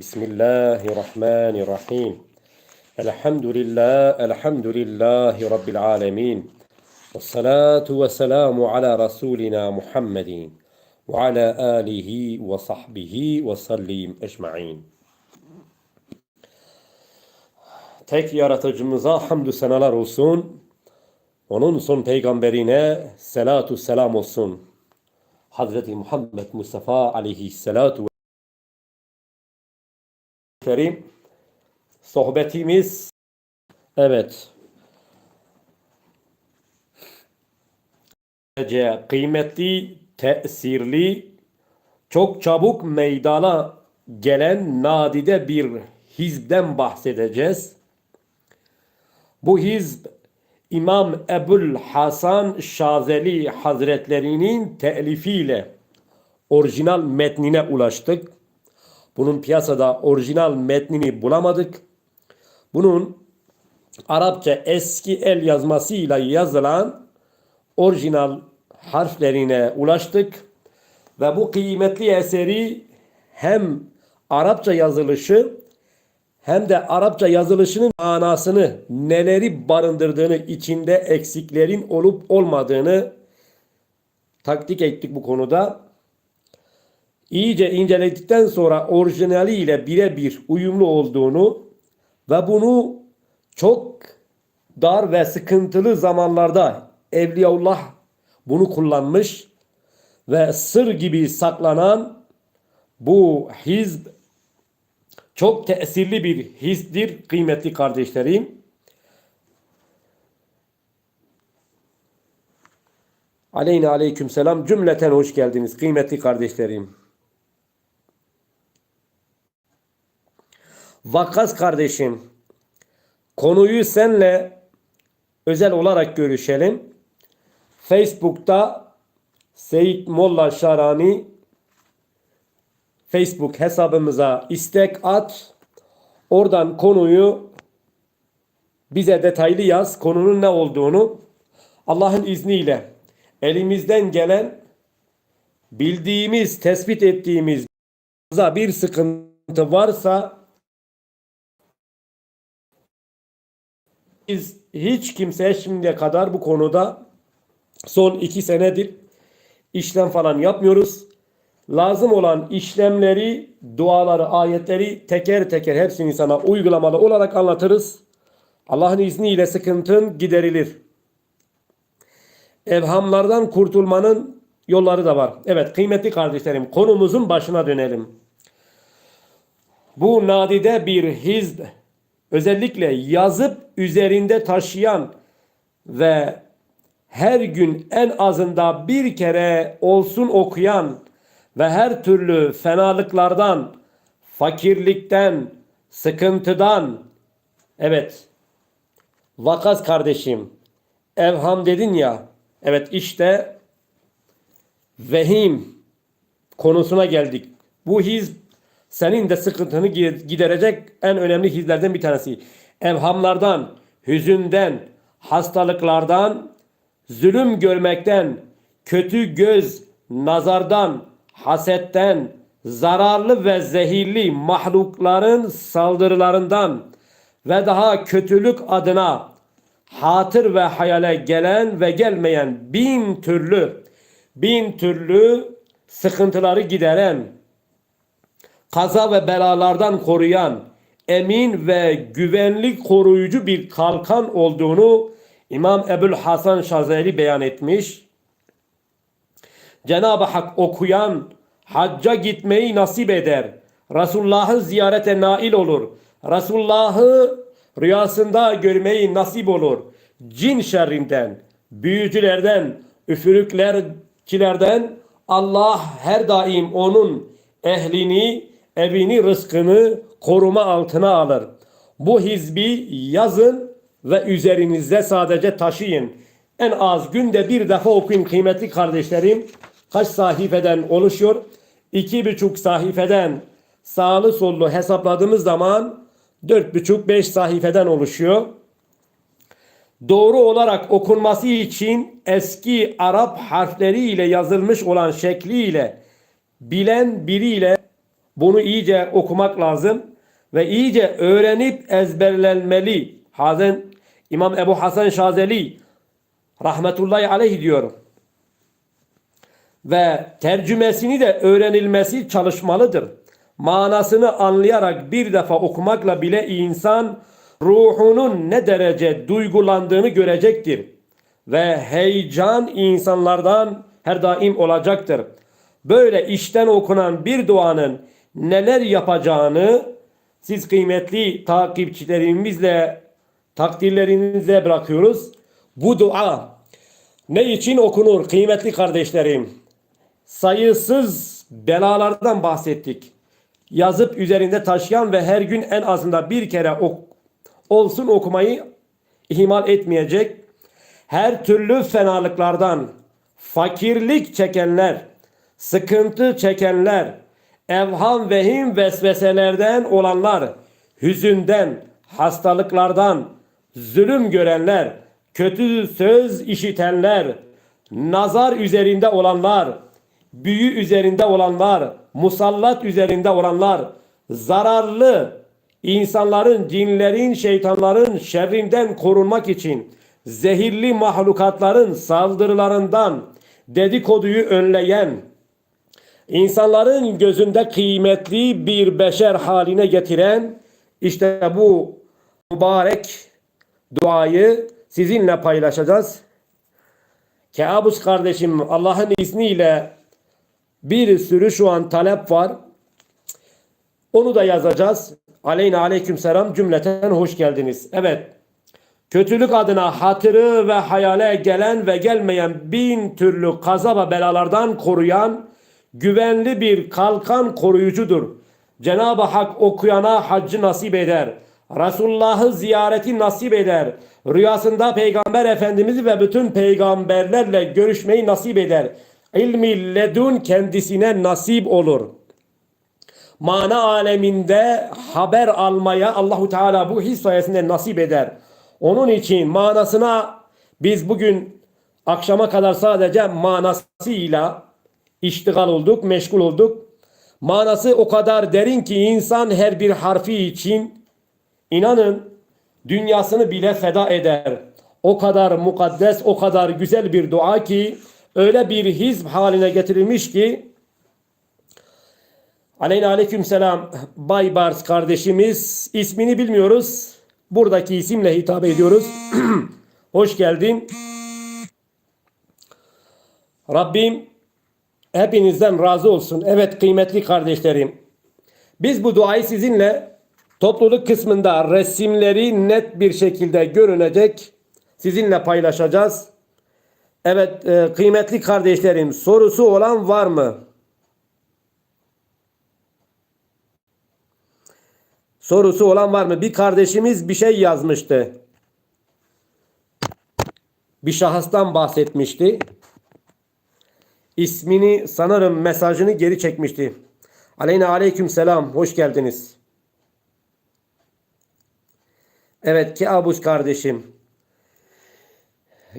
Bismillahirrahmanirrahim. Elhamdülillah, elhamdülillahi Rabbil alemin. Ve salatu ve selamu ala Resulina Muhammedin ve ala alihi ve sahbihi ve sallim ecma'in. Tek yaratıcımıza hamdü senalar olsun. Onun son peygamberine selatu selam olsun. Hazreti Muhammed Mustafa aleyhisselatu kerim sohbetimiz evet kıymetli, tesirli, çok çabuk meydana gelen nadide bir hizbden bahsedeceğiz. Bu hizb İmam Ebul Hasan Şazeli Hazretlerinin telifiyle orijinal metnine ulaştık. Bunun piyasada orijinal metnini bulamadık. Bunun Arapça eski el yazmasıyla yazılan orijinal harflerine ulaştık. Ve bu kıymetli eseri hem Arapça yazılışı hem de Arapça yazılışının manasını, neleri barındırdığını, içinde eksiklerin olup olmadığını taktik ettik bu konuda. İyice inceledikten sonra orijinali ile birebir uyumlu olduğunu ve bunu çok dar ve sıkıntılı zamanlarda Evliyaullah bunu kullanmış ve sır gibi saklanan bu hizb çok tesirli bir hizdir kıymetli kardeşlerim. Aleyna aleyküm selam cümleten hoş geldiniz kıymetli kardeşlerim. Vakas kardeşim konuyu senle özel olarak görüşelim. Facebook'ta Seyit Molla Şarani Facebook hesabımıza istek at. Oradan konuyu bize detaylı yaz. Konunun ne olduğunu Allah'ın izniyle elimizden gelen bildiğimiz, tespit ettiğimiz bir sıkıntı varsa biz hiç kimseye şimdiye kadar bu konuda son iki senedir işlem falan yapmıyoruz lazım olan işlemleri, duaları, ayetleri teker teker hepsini sana uygulamalı olarak anlatırız. Allah'ın izniyle sıkıntın giderilir. Evhamlardan kurtulmanın yolları da var. Evet kıymetli kardeşlerim konumuzun başına dönelim. Bu nadide bir hizb özellikle yazıp üzerinde taşıyan ve her gün en azında bir kere olsun okuyan ve her türlü fenalıklardan, fakirlikten, sıkıntıdan, evet, vakas kardeşim, evham dedin ya, evet işte vehim konusuna geldik. Bu hizb senin de sıkıntını giderecek en önemli hizlerden bir tanesi. Evhamlardan, hüzünden, hastalıklardan, zulüm görmekten, kötü göz, nazardan, hasetten, zararlı ve zehirli mahlukların saldırılarından ve daha kötülük adına hatır ve hayale gelen ve gelmeyen bin türlü bin türlü sıkıntıları gideren kaza ve belalardan koruyan emin ve güvenlik koruyucu bir kalkan olduğunu İmam Ebul Hasan Şazeli beyan etmiş. Cenab-ı Hak okuyan hacca gitmeyi nasip eder. Resulullah'ı ziyarete nail olur. Resulullah'ı rüyasında görmeyi nasip olur. Cin şerrinden, büyücülerden, üfürüklercilerden Allah her daim onun ehlini, evini, rızkını koruma altına alır. Bu hizbi yazın ve üzerinizde sadece taşıyın. En az günde bir defa okuyun kıymetli kardeşlerim kaç sahifeden oluşuyor? İki buçuk sahifeden sağlı sollu hesapladığımız zaman dört buçuk beş sahifeden oluşuyor. Doğru olarak okunması için eski Arap harfleriyle yazılmış olan şekliyle bilen biriyle bunu iyice okumak lazım ve iyice öğrenip ezberlenmeli. Hazen İmam Ebu Hasan Şazeli rahmetullahi aleyh diyor. Ve tercümesini de öğrenilmesi çalışmalıdır. Manasını anlayarak bir defa okumakla bile insan ruhunun ne derece duygulandığını görecektir. Ve heyecan insanlardan her daim olacaktır. Böyle işten okunan bir duanın neler yapacağını siz kıymetli takipçilerimizle takdirlerinize bırakıyoruz. Bu dua ne için okunur kıymetli kardeşlerim? Sayısız belalardan bahsettik. Yazıp üzerinde taşıyan ve her gün en azından bir kere ok olsun okumayı ihmal etmeyecek. Her türlü fenalıklardan, fakirlik çekenler, sıkıntı çekenler, evham vehim vesveselerden olanlar, hüzünden, hastalıklardan, zulüm görenler, kötü söz işitenler, nazar üzerinde olanlar, büyü üzerinde olanlar, musallat üzerinde olanlar, zararlı insanların, cinlerin, şeytanların şerrinden korunmak için zehirli mahlukatların saldırılarından dedikoduyu önleyen, insanların gözünde kıymetli bir beşer haline getiren işte bu mübarek duayı sizinle paylaşacağız. Kabus kardeşim Allah'ın izniyle bir sürü şu an talep var. Onu da yazacağız. Aleyna aleyküm selam cümleten hoş geldiniz. Evet. Kötülük adına hatırı ve hayale gelen ve gelmeyen bin türlü kaza ve belalardan koruyan güvenli bir kalkan koruyucudur. Cenab-ı Hak okuyana haccı nasip eder. Resulullah'ı ziyareti nasip eder. Rüyasında Peygamber Efendimiz'i ve bütün peygamberlerle görüşmeyi nasip eder. İlmi ledun kendisine nasip olur. Mana aleminde haber almaya Allahu Teala bu his sayesinde nasip eder. Onun için manasına biz bugün akşama kadar sadece manasıyla iştigal olduk, meşgul olduk. Manası o kadar derin ki insan her bir harfi için inanın dünyasını bile feda eder. O kadar mukaddes, o kadar güzel bir dua ki öyle bir hizb haline getirilmiş ki Aleyna aleyküm selam Bay Bars kardeşimiz ismini bilmiyoruz. Buradaki isimle hitap ediyoruz. Hoş geldin. Rabbim hepinizden razı olsun. Evet kıymetli kardeşlerim. Biz bu duayı sizinle topluluk kısmında resimleri net bir şekilde görünecek sizinle paylaşacağız. Evet e, kıymetli kardeşlerim sorusu olan var mı? Sorusu olan var mı? Bir kardeşimiz bir şey yazmıştı. Bir şahıstan bahsetmişti. İsmini sanırım mesajını geri çekmişti. Aleyna aleyküm selam. Hoş geldiniz. Evet ki Abuş kardeşim.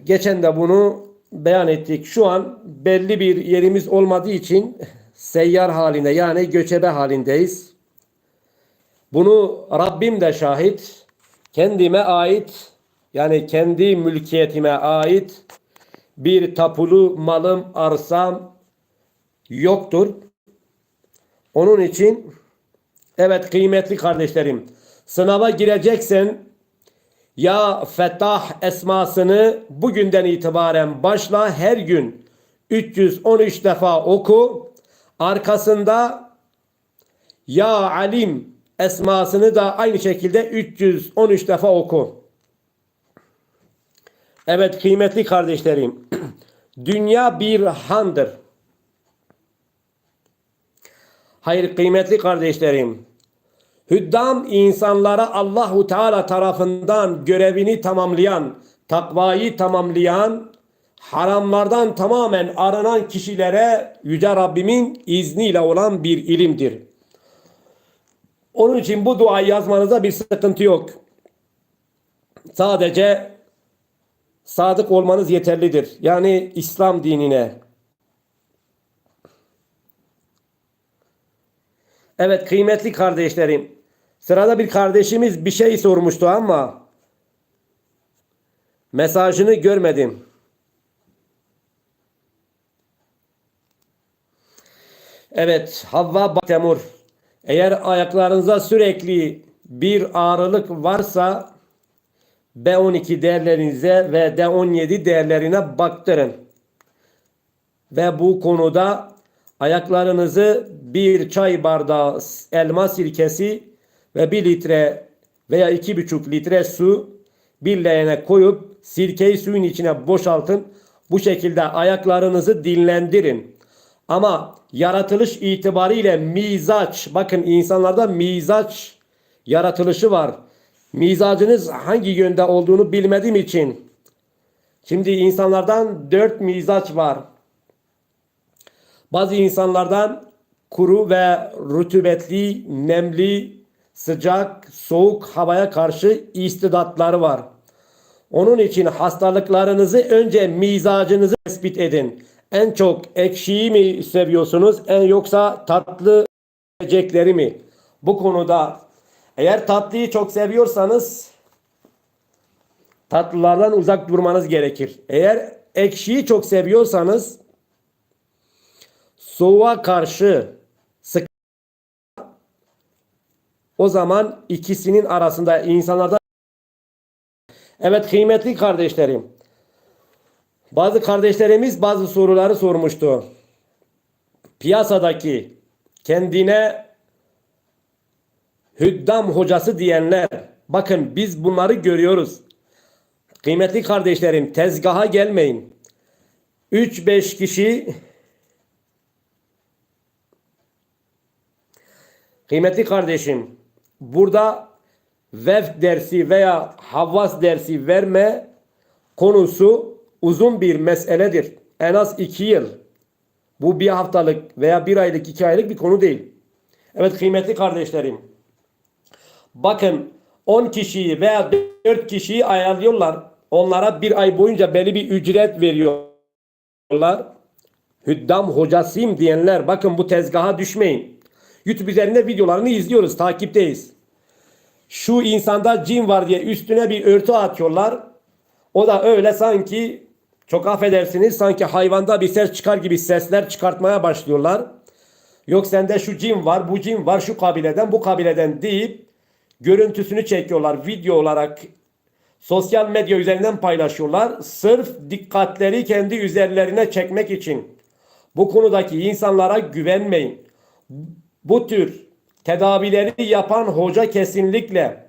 Geçen de bunu beyan ettik. Şu an belli bir yerimiz olmadığı için seyyar halinde yani göçebe halindeyiz. Bunu Rabbim de şahit. Kendime ait yani kendi mülkiyetime ait bir tapulu malım, arsam yoktur. Onun için evet kıymetli kardeşlerim sınava gireceksen ya Fettah esmasını bugünden itibaren başla her gün 313 defa oku. Arkasında Ya Alim esmasını da aynı şekilde 313 defa oku. Evet kıymetli kardeşlerim. Dünya bir handır. Hayır kıymetli kardeşlerim. Hüddam insanlara Allahu Teala tarafından görevini tamamlayan, takvayı tamamlayan, haramlardan tamamen aranan kişilere Yüce Rabbimin izniyle olan bir ilimdir. Onun için bu duayı yazmanıza bir sıkıntı yok. Sadece sadık olmanız yeterlidir. Yani İslam dinine. Evet kıymetli kardeşlerim. Sırada bir kardeşimiz bir şey sormuştu ama mesajını görmedim. Evet Havva Temur. Eğer ayaklarınızda sürekli bir ağrılık varsa B12 değerlerinize ve D17 değerlerine baktırın. Ve bu konuda ayaklarınızı bir çay bardağı elma sirkesi ve bir litre veya iki buçuk litre su bir leğene koyup sirkeyi suyun içine boşaltın. Bu şekilde ayaklarınızı dinlendirin. Ama yaratılış itibariyle mizaç, bakın insanlarda mizaç yaratılışı var. Mizacınız hangi yönde olduğunu bilmediğim için. Şimdi insanlardan dört mizaç var. Bazı insanlardan kuru ve rutubetli, nemli, sıcak, soğuk havaya karşı istidatları var. Onun için hastalıklarınızı önce mizacınızı tespit edin. En çok ekşiyi mi seviyorsunuz en yoksa tatlı yiyecekleri mi? Bu konuda eğer tatlıyı çok seviyorsanız tatlılardan uzak durmanız gerekir. Eğer ekşiyi çok seviyorsanız soğuğa karşı sık o zaman ikisinin arasında insanlarda Evet kıymetli kardeşlerim bazı kardeşlerimiz bazı soruları sormuştu. Piyasadaki kendine hüddam hocası diyenler bakın biz bunları görüyoruz. Kıymetli kardeşlerim tezgaha gelmeyin. 3-5 kişi Kıymetli kardeşim burada vef dersi veya havvas dersi verme konusu uzun bir meseledir. En az iki yıl. Bu bir haftalık veya bir aylık, iki aylık bir konu değil. Evet kıymetli kardeşlerim. Bakın 10 kişiyi veya 4 kişiyi ayarlıyorlar. Onlara bir ay boyunca belli bir ücret veriyorlar. Hüddam hocasıyım diyenler bakın bu tezgaha düşmeyin. YouTube üzerinde videolarını izliyoruz, takipteyiz. Şu insanda cin var diye üstüne bir örtü atıyorlar. O da öyle sanki çok affedersiniz sanki hayvanda bir ses çıkar gibi sesler çıkartmaya başlıyorlar. Yok sende şu cin var, bu cin var, şu kabileden, bu kabileden deyip görüntüsünü çekiyorlar video olarak sosyal medya üzerinden paylaşıyorlar. Sırf dikkatleri kendi üzerlerine çekmek için. Bu konudaki insanlara güvenmeyin. Bu tür tedavileri yapan hoca kesinlikle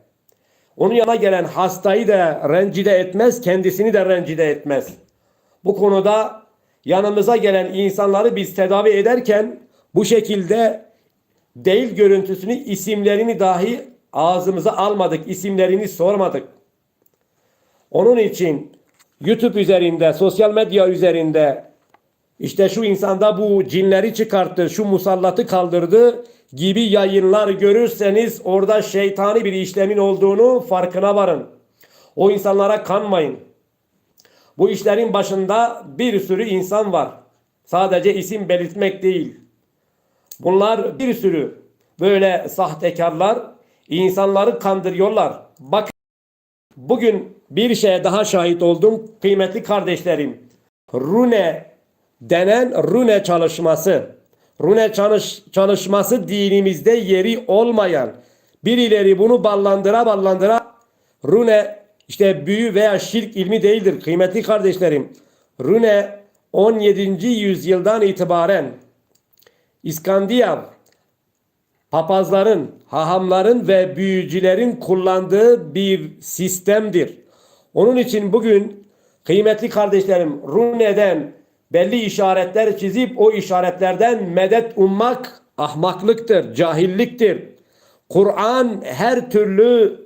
onun yanına gelen hastayı da rencide etmez, kendisini de rencide etmez. Bu konuda yanımıza gelen insanları biz tedavi ederken bu şekilde değil görüntüsünü, isimlerini dahi ağzımıza almadık, isimlerini sormadık. Onun için YouTube üzerinde, sosyal medya üzerinde işte şu insanda bu cinleri çıkarttı, şu musallatı kaldırdı gibi yayınlar görürseniz orada şeytani bir işlemin olduğunu farkına varın. O insanlara kanmayın. Bu işlerin başında bir sürü insan var. Sadece isim belirtmek değil. Bunlar bir sürü böyle sahtekarlar insanları kandırıyorlar. Bak bugün bir şeye daha şahit oldum kıymetli kardeşlerim. Rune denen Rune çalışması. Rune çalış, çalışması dinimizde yeri olmayan birileri bunu ballandıra ballandıra Rune işte büyü veya şirk ilmi değildir kıymetli kardeşlerim. Rune 17. yüzyıldan itibaren İskandiyav papazların, hahamların ve büyücülerin kullandığı bir sistemdir. Onun için bugün kıymetli kardeşlerim Rune'den belli işaretler çizip o işaretlerden medet ummak ahmaklıktır, cahilliktir. Kur'an her türlü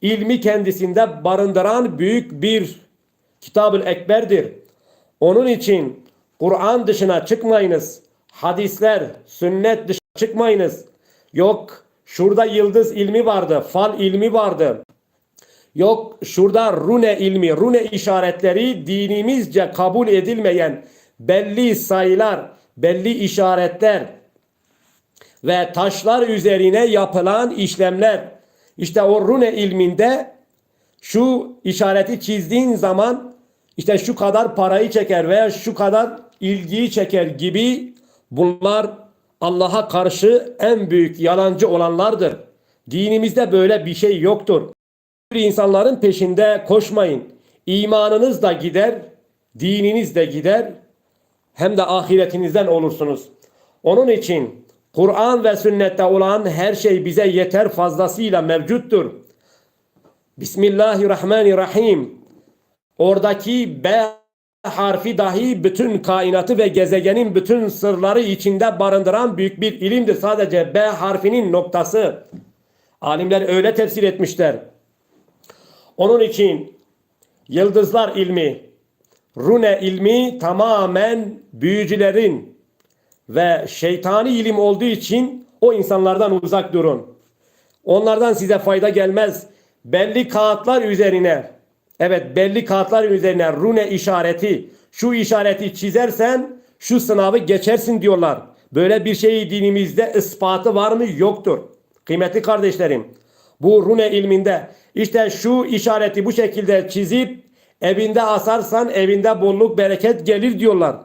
ilmi kendisinde barındıran büyük bir kitab-ı ekberdir. Onun için Kur'an dışına çıkmayınız. Hadisler, sünnet dışına çıkmayınız. Yok şurada yıldız ilmi vardı, fal ilmi vardı. Yok şurada rune ilmi, rune işaretleri dinimizce kabul edilmeyen belli sayılar, belli işaretler ve taşlar üzerine yapılan işlemler. İşte o rune ilminde şu işareti çizdiğin zaman işte şu kadar parayı çeker veya şu kadar ilgiyi çeker gibi bunlar Allah'a karşı en büyük yalancı olanlardır. Dinimizde böyle bir şey yoktur. İnsanların peşinde koşmayın. İmanınız da gider, dininiz de gider, hem de ahiretinizden olursunuz. Onun için Kur'an ve sünnette olan her şey bize yeter fazlasıyla mevcuttur. Bismillahirrahmanirrahim. Oradaki B harfi dahi bütün kainatı ve gezegenin bütün sırları içinde barındıran büyük bir ilimdir. Sadece B harfinin noktası. Alimler öyle tefsir etmişler. Onun için yıldızlar ilmi, rune ilmi tamamen büyücülerin ve şeytani ilim olduğu için o insanlardan uzak durun. Onlardan size fayda gelmez. Belli kağıtlar üzerine, evet belli kağıtlar üzerine rune işareti, şu işareti çizersen şu sınavı geçersin diyorlar. Böyle bir şey dinimizde ispatı var mı? Yoktur. Kıymetli kardeşlerim, bu rune ilminde işte şu işareti bu şekilde çizip evinde asarsan evinde bolluk bereket gelir diyorlar.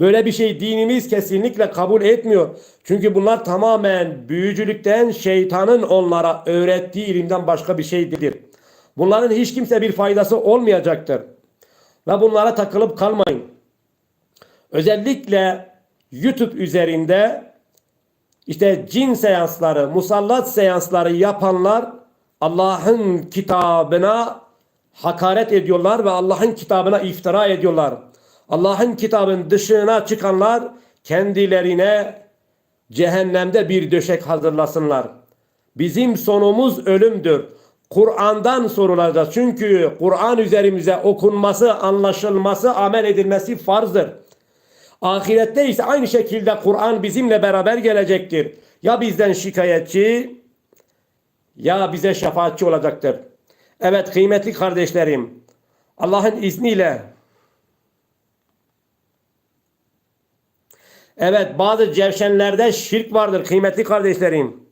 Böyle bir şey dinimiz kesinlikle kabul etmiyor. Çünkü bunlar tamamen büyücülükten şeytanın onlara öğrettiği ilimden başka bir şeydir. Bunların hiç kimse bir faydası olmayacaktır. Ve bunlara takılıp kalmayın. Özellikle YouTube üzerinde işte cin seansları, musallat seansları yapanlar Allah'ın kitabına hakaret ediyorlar ve Allah'ın kitabına iftira ediyorlar. Allah'ın kitabın dışına çıkanlar kendilerine cehennemde bir döşek hazırlasınlar. Bizim sonumuz ölümdür. Kur'an'dan sorulacağız. Çünkü Kur'an üzerimize okunması, anlaşılması, amel edilmesi farzdır. Ahirette ise aynı şekilde Kur'an bizimle beraber gelecektir. Ya bizden şikayetçi ya bize şefaatçi olacaktır. Evet kıymetli kardeşlerim Allah'ın izniyle Evet bazı cevşenlerde şirk vardır kıymetli kardeşlerim.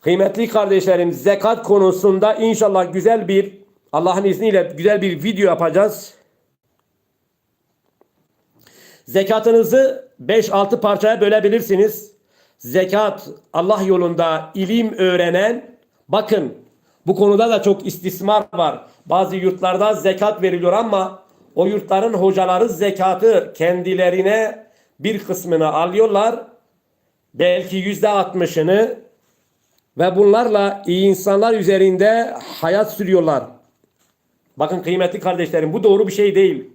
Kıymetli kardeşlerim zekat konusunda inşallah güzel bir Allah'ın izniyle güzel bir video yapacağız. Zekatınızı 5-6 parçaya bölebilirsiniz. Zekat Allah yolunda ilim öğrenen bakın bu konuda da çok istismar var. Bazı yurtlarda zekat veriliyor ama o yurtların hocaları zekatı kendilerine bir kısmını alıyorlar. Belki yüzde altmışını ve bunlarla iyi insanlar üzerinde hayat sürüyorlar. Bakın kıymetli kardeşlerim bu doğru bir şey değil.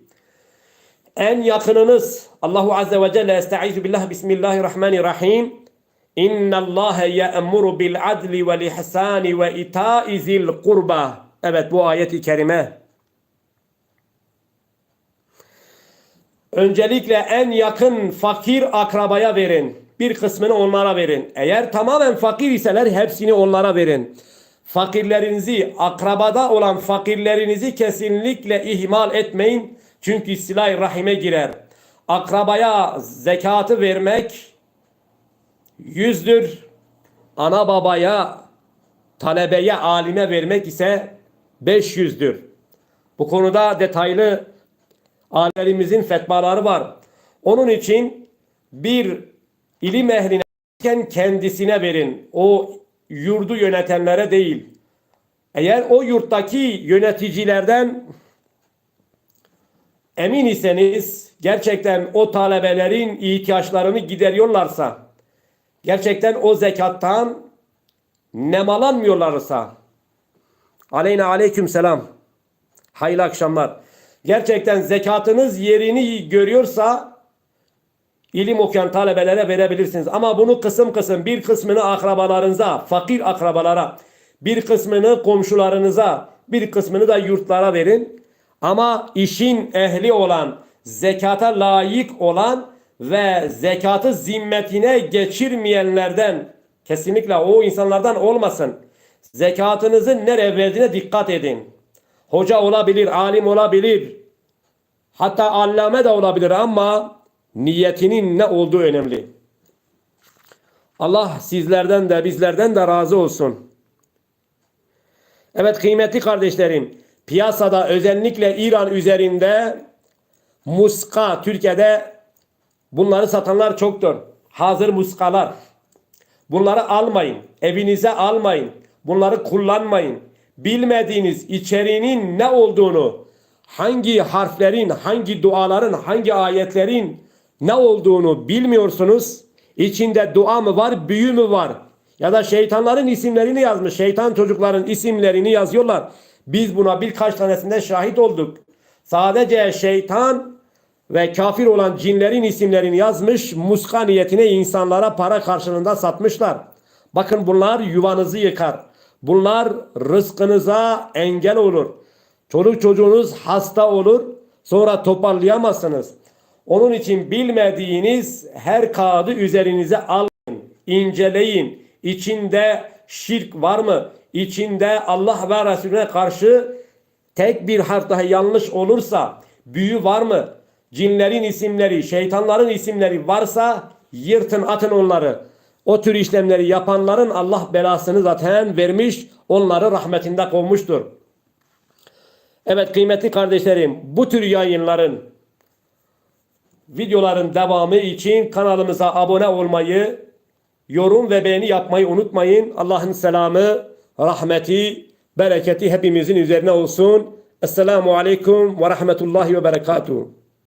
En yakınınız Allahu Azze ve Celle Estaizu billah Bismillahirrahmanirrahim İnna Allah ya'muru bil adli vel ihsani ve ita'i zil kurba. Evet bu ayet-i kerime. Öncelikle en yakın fakir akrabaya verin. Bir kısmını onlara verin. Eğer tamamen fakir iseler hepsini onlara verin. Fakirlerinizi, akrabada olan fakirlerinizi kesinlikle ihmal etmeyin. Çünkü silah rahime girer. Akrabaya zekatı vermek yüzdür. Ana babaya, talebeye, alime vermek ise 500'dür. Bu konuda detaylı alimlerimizin fetvaları var. Onun için bir ilim ehline kendisine verin. O yurdu yönetenlere değil. Eğer o yurttaki yöneticilerden emin iseniz gerçekten o talebelerin ihtiyaçlarını gideriyorlarsa gerçekten o zekattan nemalanmıyorlarsa aleyna aleyküm selam hayırlı akşamlar gerçekten zekatınız yerini görüyorsa ilim okuyan talebelere verebilirsiniz. Ama bunu kısım kısım bir kısmını akrabalarınıza, fakir akrabalara, bir kısmını komşularınıza, bir kısmını da yurtlara verin. Ama işin ehli olan, zekata layık olan ve zekatı zimmetine geçirmeyenlerden kesinlikle o insanlardan olmasın. Zekatınızı nereye verdiğine dikkat edin. Hoca olabilir, alim olabilir. Hatta allame de olabilir ama niyetinin ne olduğu önemli. Allah sizlerden de bizlerden de razı olsun. Evet kıymetli kardeşlerim, piyasada özellikle İran üzerinde muska Türkiye'de bunları satanlar çoktur. Hazır muskalar. Bunları almayın. Evinize almayın. Bunları kullanmayın. Bilmediğiniz içeriğinin ne olduğunu, hangi harflerin, hangi duaların, hangi ayetlerin ne olduğunu bilmiyorsunuz. İçinde dua mı var, büyü mü var? Ya da şeytanların isimlerini yazmış. Şeytan çocukların isimlerini yazıyorlar. Biz buna birkaç tanesinde şahit olduk. Sadece şeytan ve kafir olan cinlerin isimlerini yazmış, muska niyetine insanlara para karşılığında satmışlar. Bakın bunlar yuvanızı yıkar. Bunlar rızkınıza engel olur. Çoluk çocuğunuz hasta olur, sonra toparlayamazsınız. Onun için bilmediğiniz her kağıdı üzerinize alın, inceleyin. İçinde şirk var mı? İçinde Allah ve Resulüne karşı tek bir harf daha yanlış olursa büyü var mı? Cinlerin isimleri, şeytanların isimleri varsa yırtın atın onları. O tür işlemleri yapanların Allah belasını zaten vermiş, onları rahmetinde kovmuştur. Evet kıymetli kardeşlerim, bu tür yayınların, videoların devamı için kanalımıza abone olmayı, yorum ve beğeni yapmayı unutmayın. Allah'ın selamı, rahmeti, bereketi hepimizin üzerine olsun. Esselamu Aleyküm ve Rahmetullahi ve Berekatuhu.